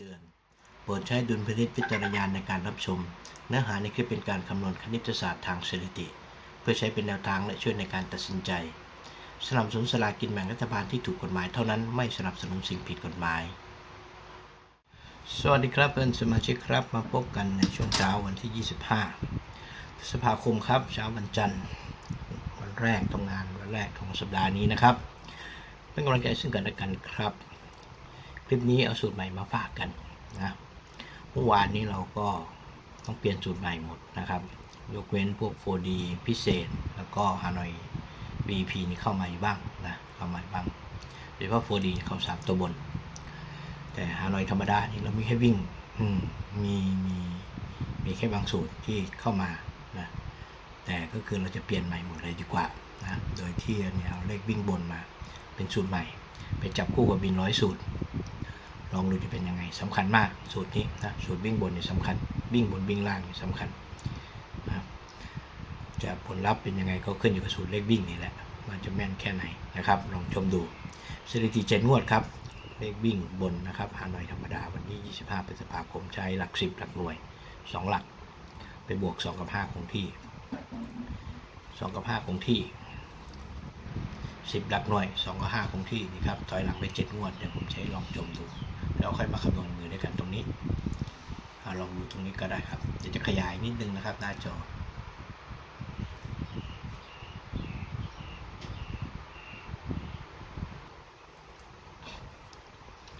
ตือน โปรดใช้ดุลพินิจพิจารณาในการรับชม เนื้อหาในคลิปเป็นการคำนวณคณิตศาสตร์ทางสถิติ เพื่อใช้เป็นแนวทางและช่วยในการตัดสินใจสนับสนุนสลากินแบ่งรัฐบาลที่ถูกกฎหมายเท่านั้นไม่สนับสนุนสิ่งผิดกฎหมาย สวัสดีครับเพื่อนสมาชิกครับมาพบกันในช่วงเช้าวันที่ 25 พฤษภาคมครับเช้าวันจันทร์ วันแรกทำงานวันแรกของสัปดาห์นี้นะครับ เป็นกำลังใจซึ่งกันและกันครับ ลิปนี้เอาสูตรใหม่มาฝากกันนะเมื่อวานนี้เราก็ต้องเปลี่ยนสูตรใหม่หมดนะครับยกเว้นพวก 4D พิเศษ แล้วก็ฮานอย BP นี่เข้ามาบ้างนะเข้ามาบ้างโดยเฉพาะ 4D เขาสามตัวบน แต่ฮานอยธรรมดานี่เรามีแค่วิ่งมมีมีมีแค่บางสูตรที่เข้ามานะแต่ก็คือเราจะเปลี่ยนใหม่หมดเลยดีกว่านะโดยที่เนี่ยเอาเลขวิ่งบนมา เป็นสูตรใหม่ ไปจับคู่กับบินร้อยสูตร ลองดูจะเป็นยังไงสำคัญมากสูตรนี้นะสูตรวิ่งบนนี่สำคัญ วิ่งบนวิ่งล่างนี่สำคัญนะจะผลลัพธ์เป็นยังไงก็ขึ้นอยู่กับสูตรเลขวิ่งนี่แหละว่าจะแม่นแค่ไหนนะครับ ลองชมดูสถิติเจ็ดงวดครับ เลขวิ่งบนนะครับหาหน่อยธรรมดาวันที่ 25พฤษภาคมใช้หลัก 10 หลักหน่วย 2 หลัก ไปบวก 2 กับ 5 คงที่ 2 กับ 5 คงที่ 10 หลักหน่วย 2 กับ 5 คงที่นี่ครับถอยหลังไป 7 งวด เดี๋ยวผมใช้ลองจมดู แล้วค่อยมาคำนวณมือด้วยกันตรงนี้ลองดูตรงนี้ก็ได้ครับเดี๋ยวจะขยายนิดนึงนะครับ หน้าจอ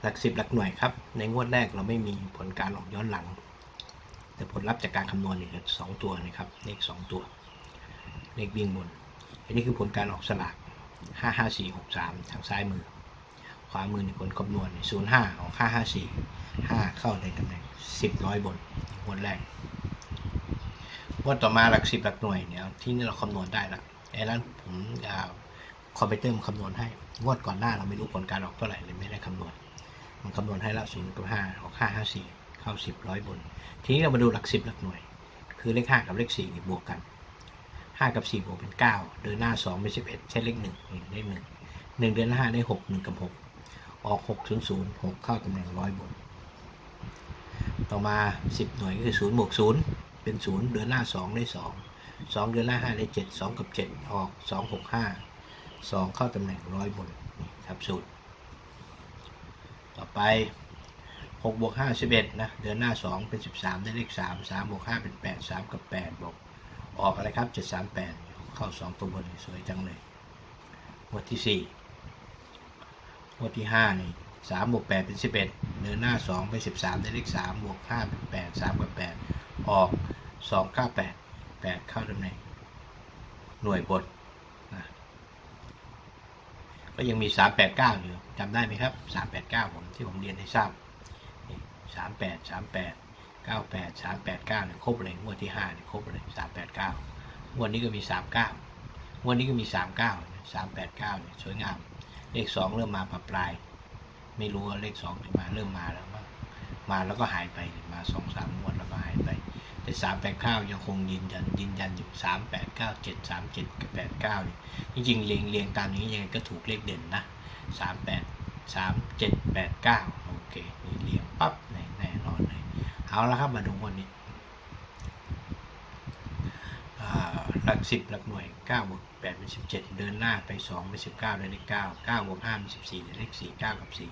หลักสิบหลักหน่วยครับ ในงวดแรกเราไม่มีผลการออกย้อนหลัง แต่ผลลัพธ์จากการคำนวณนี่ยสองตัวนะครับเลขสองตัว เลขวิ่งบน อันนี้คือผลการออกสลาก ห้าห้าสี่หกสามทางซ้ายมือ ขวามือในผลคำนวณศูนย์ห้าออกห้าห้าสี่ห้าเข้าในตำแหน่งสิบร้อยบนงวดแรกงวดต่อมาหลักสิบหลักหน่วยเนี่ยที่นี่เราคำนวณได้ละไอ้นั้นผมคอมพิวเตอร์มันคำนวณให้งวดก่อนหน้าเราไม่รู้ผลการออกเท่าไหร่เลยไม่ได้คำนวณ มันคำนวณให้ละศูนย์กับห้าออกห้าห้าสี่เข้าสิบร้อยบน ทีนี้เรามาดูหลักสิบหลักหน่วย คือเลขห้ากับเลขสี่บวกกัน ห้ากับสี่บวกเป็นเก้าเดินหน้าสองเป็นสิบเอ็ดใช้เลขหนึ่งนี่เลขหนึ่งหนึ่งเดือนหน้าได้หกหนึ่งกับหกออกหกศูนย์หกเข้าตำแหน่งร้อยบนต่อมาสิบหน่วยก็คือศูนย์บวกศูนย์เป็นศูนย์เดือนหน้าสองได้สองสองเดือนหน้าห้าได้เจ็ดสองกับเจ็ดออกสองหกห้าสองเข้าตำแหน่งร้อยบนนี่ครับสูตร ต่อไป6บวก5 11 นะ เดือนหน้า 2 เป็น 13 ได้เลข 3 3บวก5 เป็น 8 3 กับ 8บวก ออกอะไรครับ 738 เข้า 2 ตัวบนสวยจังเลยงวดที่ 4 งวดที่ 5 นี่3บวก8เป็น 11เดือนหน้า 2 เป็น 13 ได้เลข3บวก5เป็น 8 3 กับ 8 ออก 2 9 8 8 เข้าตำแหน่งหน่วยบนนะก็ยังมี 389 อยู่จำได้ไหมครับ 389 ผมที่ผมเรียนให้ทราบนี่38 38 98 389เนี่ยครบเลยงวดที่5เนี่ยครบเลย389งวดนี้ก็มี 39งวดนี้ก็มี 39 389เนี่ยสวยงาม เลข 2 เริ่มมาปรับปลาย ไม่รู้ว่าเลข2จะมาเริ่มมาแล้วมั้งมาแล้วก็หายไปมา 2-3งวดแล้วก็หายไป แต่ 389 ยังคงยืนยันยืนยันอยู่ 3897 37กับ89นี่ยจริงๆเรียงเรียงตามนี้ยังไงก็ถูกเลขเด่นนะสามแปดสามเจ็ดแปดเก้าโอเคนี่เรียงปั๊บแน่แน่นอนเลย เอาละครับมาดูวันนี้หลักสิบหลักหน่วยเก้าบวกแปดเป็นสิบเจ็ดเดินหน้าไปสองเป็นสิบเก้าได้เลขเก้าเก้าบวกห้าเป็นสิบสี่ได้เลขสี่เก้ากับสี่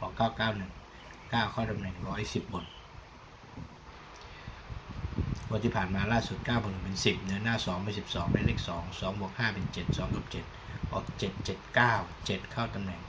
ออกเก้าเก้าหนึ่งเก้าข้าตำแหน่งร้อยสิบบนวันที่ผ่านมาล่าสุด9บวก1เป็น10เดือนหน้า2เป็น12ได้เลข2 2บวก5เป็น7 2กับ7ออก7 7 9 7เจ็ดเก้าเจ็ดข้าตำแหน่ง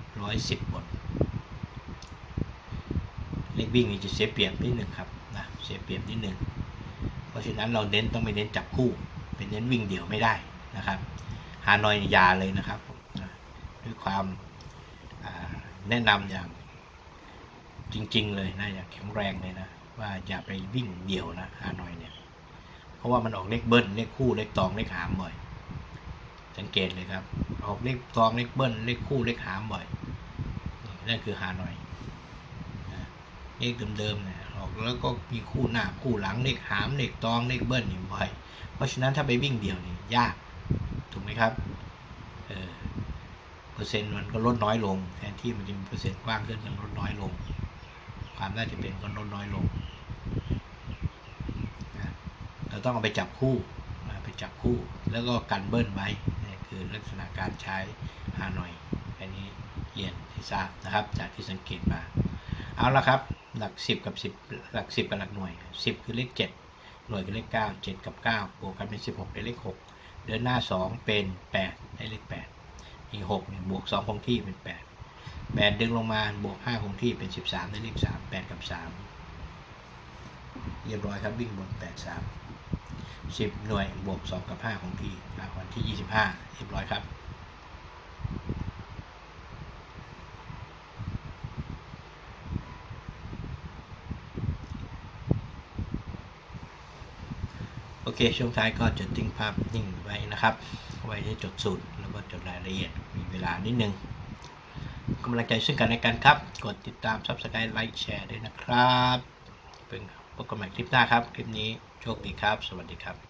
110บน เลขวิ่งนี่จะเสียเปรียบนิดหนึ่งครับนะเสียเปรียบนิดหนึ่งเพราะฉะนั้นเราเน้นต้องไปเน้นจับคู่เป็นเน้นวิ่งเดี่ยวไม่ได้นะครับฮานอยอยาเลยนะครับด้วยความาแนะนำอย่างจริง ๆ เลยนะอย่างแข็งแรงเลยนะว่าอย่าไปวิ่งเดี่ยวนะฮานอยเนี่ยเพราะว่ามันออกเลขเบิ้ลเลขคู่เลขตองเลขหามบ่อย สังเกตเลยครับออกเลขตองเลขเบิ้ลเลขคู่เลขหามบ่อยนี่นั่นคือฮานอย เลขเดิมๆเนี่ยออกแล้วก็มีคู่หน้าคู่หลังเลขหามเลขตองเลขเบิ้ลนี่บ่อย เพราะฉะนั้นถ้าไปวิ่งเดี่ยวนี่ยากถูกไหมครับเออเปอร์เซ็นต์มันก็ลดน้อยลง แทนที่มันจะมีเปอร์เซ็นต์กว้างขึ้นมันลดน้อยลง ความน่าจะเป็นก็ลดน้อยลงนะเราต้องเอาไปจับคู่ไปจับคู่แล้วก็กันเบิ้ลไว้นี่คือลักษณะการใช้ฮานอยอันนี้เรียนให้ทราบนะครับ จากที่สังเกตมา เอาละครับ หลัก10กับ10หลัก10กับหลักหน่วย10คือเลข7หน่วยคือเลข9 7กับ9บวกกันเป็น16ได้เลข6เดินหน้า2เป็น8ได้เลข8อีก6เนี่ยบวก2คงที่เป็น8 8ดึงลงมาบวก5คงที่เป็น13ได้เลข3 8กับ3เรียบร้อยครับวิ่งบน8 3 10หน่วยบวก2กับ5คงที่วัลที่25เรียบร้อยครับ อเคช่วงท้ายก็จะทิ้งภาพนิ่งไว้นะครับ ไว้ให้จดสูตรแล้วก็จดรายละเอียดมีเวลานิดนึงกำลังใจซึ่งกันและกันครับ กดติดตาม Subscribe ไลค์แชร์ด้วยนะครับ เป็นพบกันใหม่คลิปหน้าครับ คลิปนี้โชคดีครับ สวัสดีครับ